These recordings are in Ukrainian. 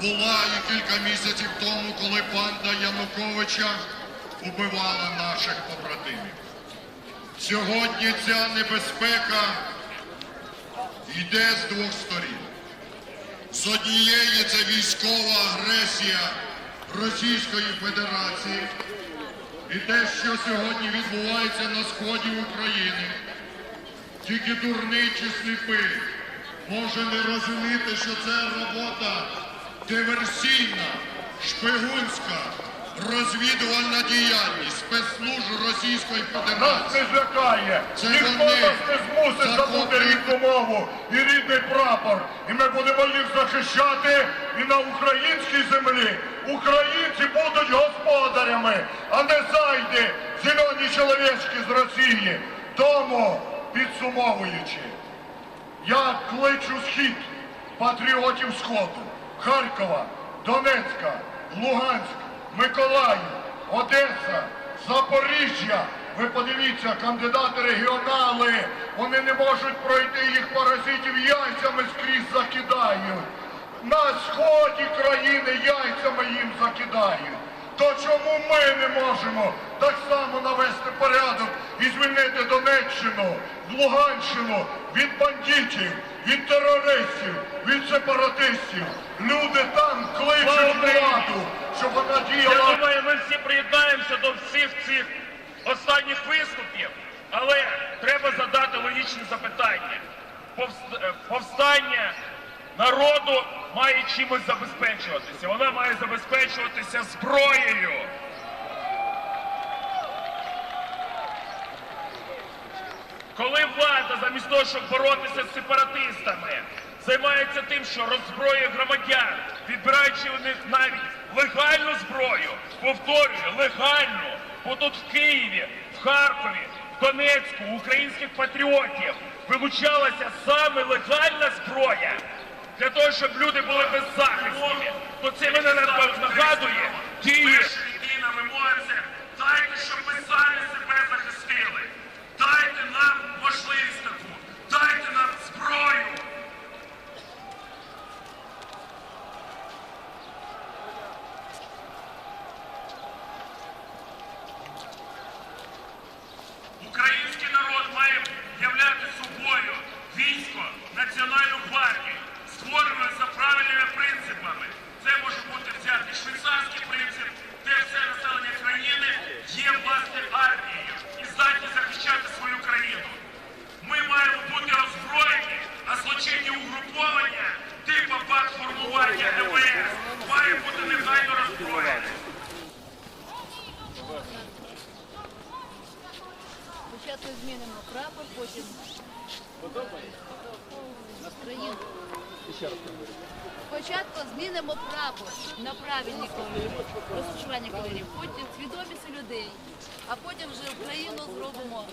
була і кілька місяців тому, коли банда Януковича убивала наших побратимів. Сьогодні ця небезпека йде з двох сторін. З однієї це військова агресія Російської Федерації і те, що сьогодні відбувається на сході України. Тільки дурний чи сліпий може не розуміти, що це робота диверсійна, шпигунська, розвідувальна діяльність спецслужб Російської Нас Федерації. не злякає. Це Ніхто вони нас не змусить забути рідну мову і рідний прапор. І ми будемо їх захищати і на українській землі. Українці будуть господарями, а не зайди, зелені чоловічки з Росії. Тому, підсумовуючи, я кличу схід патріотів Сходу, Харкова, Донецька, Луганськ, Миколаїв, Одеса, Запоріжжя. Ви подивіться, кандидати регіонали, вони не можуть пройти їх паразитів яйцями скрізь закидають. На сході країни яйцями їм закидають. То чому ми не можемо так само навести порядок і звільнити Донеччину, Луганщину від бандитів, від терористів, від сепаратистів? Люди там кличуть владу, щоб вона діяла. Я думаю, ми всі приєднаємося до всіх цих останніх виступів, але треба задати логічне запитання. Е, Повстання народу має чимось забезпечуватися. Вона має забезпечуватися зброєю. Коли влада, замість того, щоб боротися з сепаратистами, займається тим, що роззброює громадян, відбираючи у них навіть легальну зброю, повторюю, легальну, бо тут в Києві, в Харкові, в Донецьку, українських патріотів вилучалася саме легальна зброя для того, щоб люди були беззахисні. То це мене нагадує дії. Правильними принципами. Це може бути взяти швейцарський Спочатку змінимо прапор, потім країну. Спочатку змінимо прапор на правильні кольори, розташування кольорів, потім свідомість людей, а потім вже Україну зробимо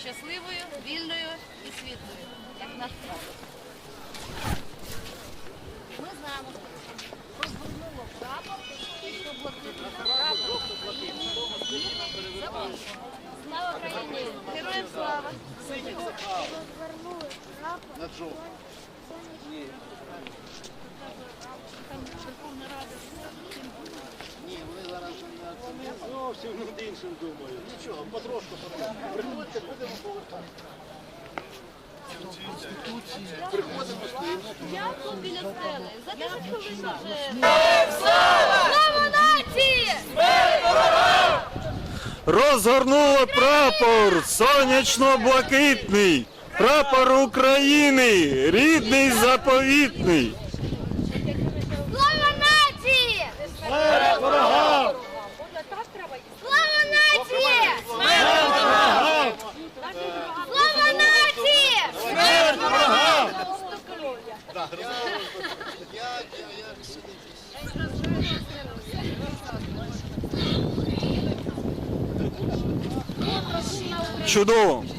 щасливою, вільною і світлою, як наш прапор. Ми знаємо, прапор. Там Верховна Ні, вони зараз зовсім над іншим думають. Нічого, потрошку приходьте, будемо повертати. Приходимо, стоїмо. Я тут біля стели. За 10 хвилин вже. Слава нації! Розгорнули прапор сонячно-блакитний, прапор України, рідний заповітний. Слава нації! Смерть ворогам! Слава нації! Смерть ворогам! Слава нації! Смерть ворогам! ajudou.